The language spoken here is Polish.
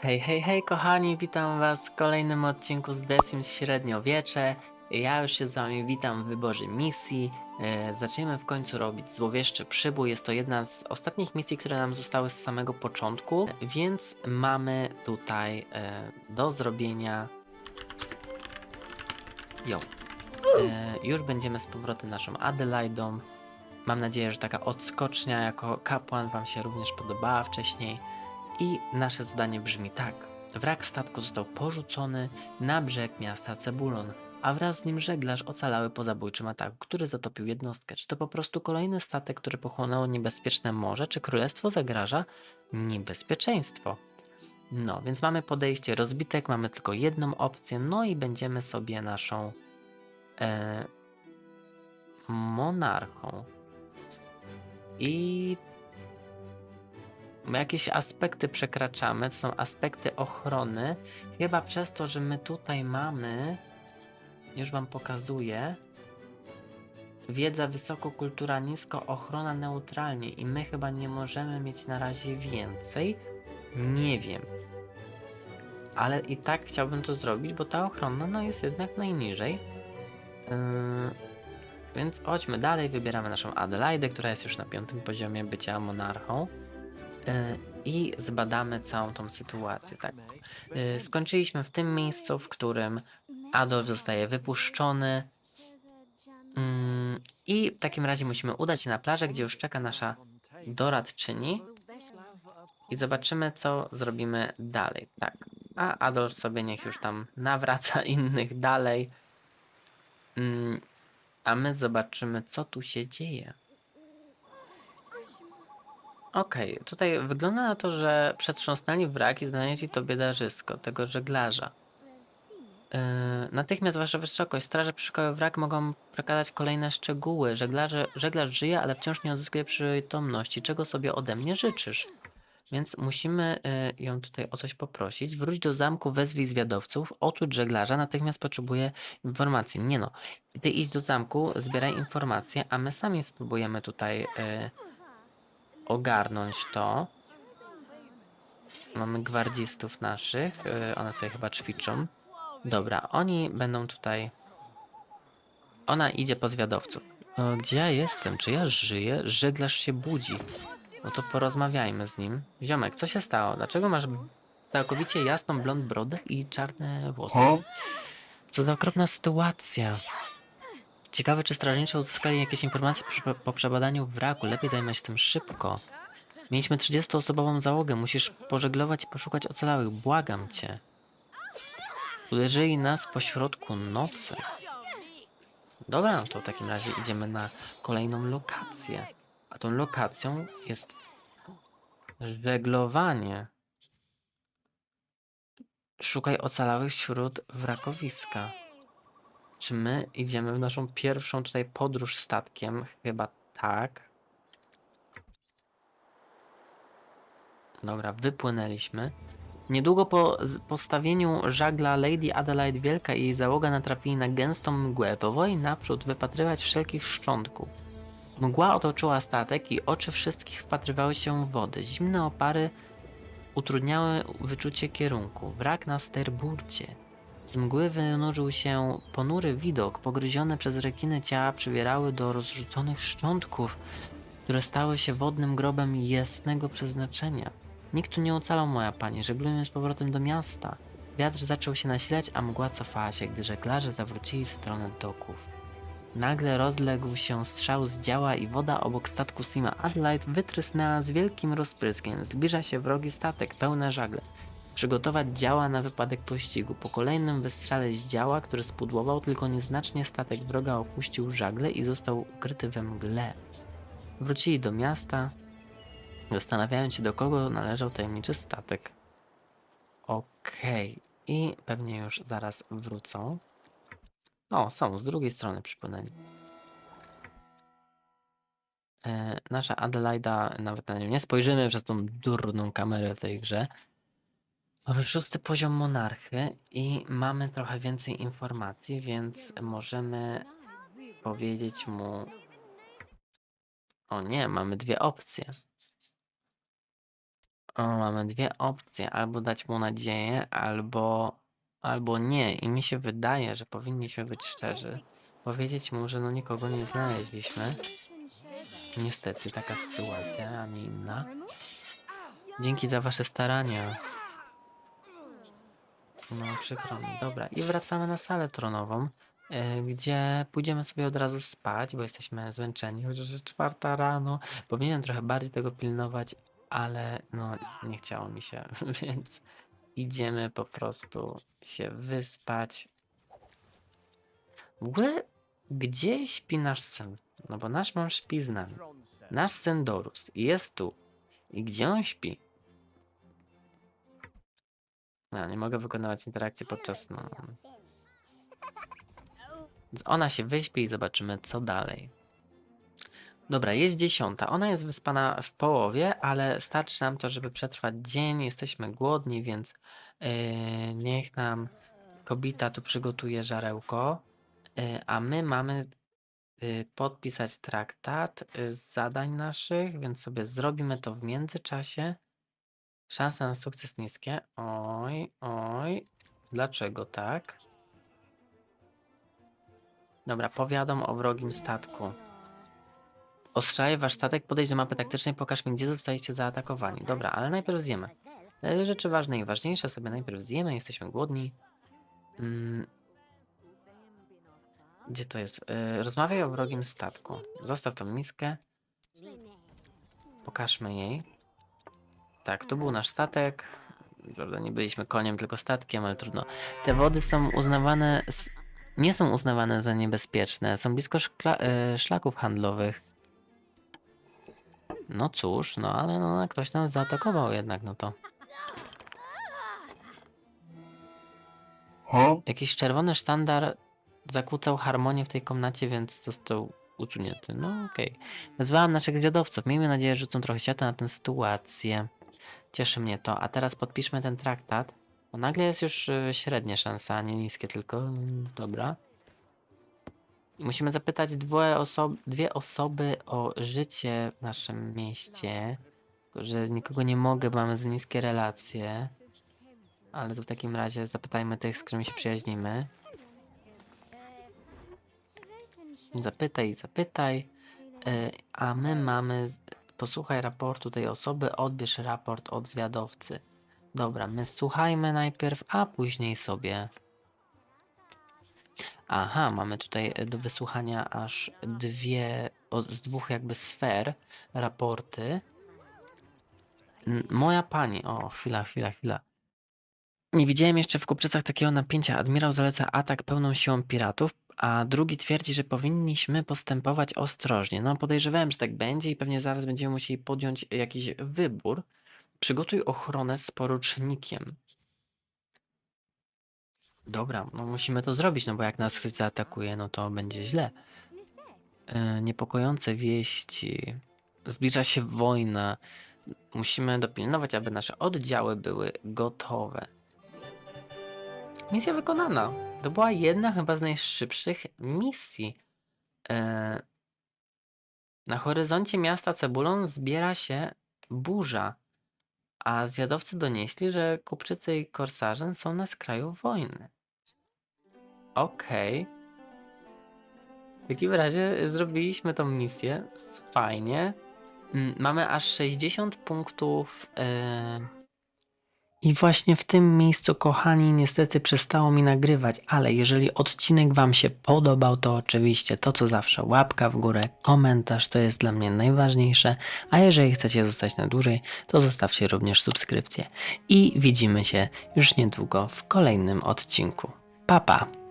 Hej, hej, hej kochani, witam was w kolejnym odcinku z The Sims Średniowiecze. Ja już się z wami witam w wyborze misji. E, zaczniemy w końcu robić złowieszczy przybój. Jest to jedna z ostatnich misji, które nam zostały z samego początku, więc mamy tutaj e, do zrobienia... Jo. E, już będziemy z powrotem naszą Adelaidą. Mam nadzieję, że taka odskocznia jako kapłan wam się również podobała wcześniej. I nasze zadanie brzmi tak. Wrak statku został porzucony na brzeg miasta Cebulon, a wraz z nim żeglarz ocalały po zabójczym ataku, który zatopił jednostkę. Czy to po prostu kolejny statek, który pochłonęło niebezpieczne morze, czy królestwo zagraża niebezpieczeństwo? No, więc mamy podejście rozbitek, mamy tylko jedną opcję, no i będziemy sobie naszą e, monarchą. I jakieś aspekty przekraczamy, to są aspekty ochrony. Chyba przez to, że my tutaj mamy, już wam pokazuję, wiedza wysoko, kultura nisko, ochrona neutralnie i my chyba nie możemy mieć na razie więcej. Nie wiem. Ale i tak chciałbym to zrobić, bo ta ochrona no, jest jednak najniżej. Yy, więc chodźmy dalej, wybieramy naszą Adelaidę, która jest już na piątym poziomie bycia monarchą. E, i zbadamy całą tą sytuację. Tak. E, Skończyliśmy w tym miejscu, w którym Adolf zostaje wypuszczony. Mm, I w takim razie musimy udać się na plażę, gdzie już czeka nasza doradczyni i zobaczymy, co zrobimy dalej. Tak. A Adolf sobie niech już tam nawraca innych dalej. Mm, A my zobaczymy, co tu się dzieje. Okej, tutaj wygląda na to, że przetrząsnęli wrak i znaleźli to biedarzysko, tego żeglarza. Yy, natychmiast wasza wysokość, straże przeszukały wrak, mogą przekazać kolejne szczegóły. Żeglarze, żeglarz żyje, ale wciąż nie odzyskuje przytomności. Czego sobie ode mnie życzysz? Więc musimy yy, ją tutaj o coś poprosić. Wróć do zamku, wezwij zwiadowców, otucz żeglarza, natychmiast potrzebuje informacji. Nie no, ty idź do zamku, zbieraj informacje, a my sami spróbujemy tutaj... Yy, ogarnąć to. Mamy gwardzistów naszych, yy, one sobie chyba ćwiczą. Dobra, oni będą tutaj... Ona idzie po zwiadowców. Gdzie ja jestem? Czy ja żyję? Żeglarz się budzi. No to porozmawiajmy z nim. Ziomek, co się stało? Dlaczego masz całkowicie jasną blond brodę i czarne włosy? Co za okropna sytuacja. Ciekawe, czy strażnicy uzyskali jakieś informacje po przebadaniu wraku. Lepiej zajmę się tym szybko. Mieliśmy 30-osobową załogę. Musisz pożeglować i poszukać ocalałych. Błagam cię. Uderzyli nas po środku nocy. Dobra, no to w takim razie idziemy na kolejną lokację. A tą lokacją jest żeglowanie. Szukaj ocalałych wśród wrakowiska. Czy my idziemy w naszą pierwszą tutaj podróż statkiem? Chyba tak. Dobra, wypłynęliśmy. Niedługo po postawieniu żagla Lady Adelaide Wielka i jej załoga natrafili na gęstą mgłę. Powoli naprzód wypatrywać wszelkich szczątków. Mgła otoczyła statek i oczy wszystkich wpatrywały się w wodę. Zimne opary utrudniały wyczucie kierunku. Wrak na sterburcie. Z mgły wynurzył się ponury widok. Pogryzione przez rekiny ciała przybierały do rozrzuconych szczątków, które stały się wodnym grobem jasnego przeznaczenia. Nikt tu nie ocalał, moja pani. Żeglujemy z powrotem do miasta. Wiatr zaczął się nasilać, a mgła cofała się, gdy żeglarze zawrócili w stronę doków. Nagle rozległ się strzał z działa i woda obok statku Sima Adelaide wytrysnęła z wielkim rozpryskiem. Zbliża się wrogi statek, pełne żagle przygotować działa na wypadek pościgu. Po kolejnym wystrzale z działa, który spudłował, tylko nieznacznie statek wroga opuścił żagle i został ukryty we mgle. Wrócili do miasta, zastanawiając się, do kogo należał tajemniczy statek. Okej, i pewnie już zaraz wrócą. O, są, z drugiej strony przypłynęli. E, nasza Adelaida, nawet na nią nie spojrzymy przez tą durną kamerę w tej grze. Mamy szósty poziom monarchy i mamy trochę więcej informacji, więc możemy powiedzieć mu. O nie, mamy dwie opcje. O, mamy dwie opcje. Albo dać mu nadzieję, albo, albo nie. I mi się wydaje, że powinniśmy być szczerzy. Powiedzieć mu, że no nikogo nie znaleźliśmy. Niestety taka sytuacja, a nie inna. Dzięki za wasze starania. No, przykro mi. Dobra, i wracamy na salę tronową, e, gdzie pójdziemy sobie od razu spać, bo jesteśmy zmęczeni, chociaż jest czwarta rano. Powinienem trochę bardziej tego pilnować, ale no, nie chciało mi się, więc idziemy po prostu się wyspać. W ogóle, gdzie śpi nasz syn? No bo nasz mąż śpi z nami. Nasz syn Dorus jest tu. I gdzie on śpi? No, nie mogę wykonywać interakcji podczas. No. Więc ona się wyśpi i zobaczymy, co dalej. Dobra, jest dziesiąta. Ona jest wyspana w połowie, ale starczy nam to, żeby przetrwać dzień. Jesteśmy głodni, więc yy, niech nam kobita tu przygotuje żarełko. Yy, a my mamy yy, podpisać traktat yy, z zadań naszych, więc sobie zrobimy to w międzyczasie. Szanse na sukces niskie. Oj, oj. Dlaczego tak? Dobra, powiadom o wrogim statku. Ostrzaje wasz statek, podejdź do mapy taktycznej, pokaż mi, gdzie zostaliście zaatakowani. Dobra, ale najpierw zjemy. Rzeczy ważne i ważniejsze sobie najpierw zjemy, jesteśmy głodni. Mm. Gdzie to jest? E, Rozmawiaj o wrogim statku. Zostaw tą miskę, pokażmy jej. Tak, tu był nasz statek. Prawda, nie byliśmy koniem, tylko statkiem, ale trudno. Te wody są uznawane, nie są uznawane za niebezpieczne. Są blisko szkla, e, szlaków handlowych. No cóż, no ale no, ktoś nas zaatakował jednak, no to. Huh? Jakiś czerwony sztandar zakłócał harmonię w tej komnacie, więc został usunięty. No okej. Wezwałam naszych zwiadowców. Miejmy nadzieję, że rzucą trochę światła na tę sytuację. Cieszy mnie to. A teraz podpiszmy ten traktat. Bo nagle jest już y, średnia szansa, a nie niskie tylko. Mm, Dobra. I musimy zapytać dwie, oso- dwie osoby o życie w naszym mieście. Tylko, że nikogo nie mogę, bo mamy za niskie relacje. Ale to w takim razie zapytajmy tych, z którymi się przyjaźnimy. Zapytaj, zapytaj. E, A my mamy. Posłuchaj raportu tej osoby, odbierz raport od zwiadowcy. Dobra, my słuchajmy najpierw, a później sobie. Aha, mamy tutaj do wysłuchania aż dwie, z dwóch jakby sfer raporty. Moja pani, o, chwila, chwila, chwila. Nie widziałem jeszcze w Kupczycach takiego napięcia. Admirał zaleca atak pełną siłą piratów, a drugi twierdzi, że powinniśmy postępować ostrożnie. No, podejrzewałem, że tak będzie i pewnie zaraz będziemy musieli podjąć jakiś wybór. Przygotuj ochronę z porucznikiem. Dobra, no musimy to zrobić, no bo jak nas ktoś zaatakuje, no to będzie źle. E, niepokojące wieści. Zbliża się wojna. Musimy dopilnować, aby nasze oddziały były gotowe. Misja wykonana. To była jedna chyba z najszybszych misji. E, na horyzoncie miasta Cebulon zbiera się burza, a zwiadowcy donieśli, że kupczycy i korsarze są na skraju wojny. Okej. W takim razie zrobiliśmy tą misję. Fajnie. Mm, Mamy aż 60 punktów. e, I właśnie w tym miejscu, kochani, niestety przestało mi nagrywać, ale jeżeli odcinek Wam się podobał, to oczywiście to co zawsze łapka w górę, komentarz to jest dla mnie najważniejsze, a jeżeli chcecie zostać na dłużej, to zostawcie również subskrypcję. I widzimy się już niedługo w kolejnym odcinku. Pa pa!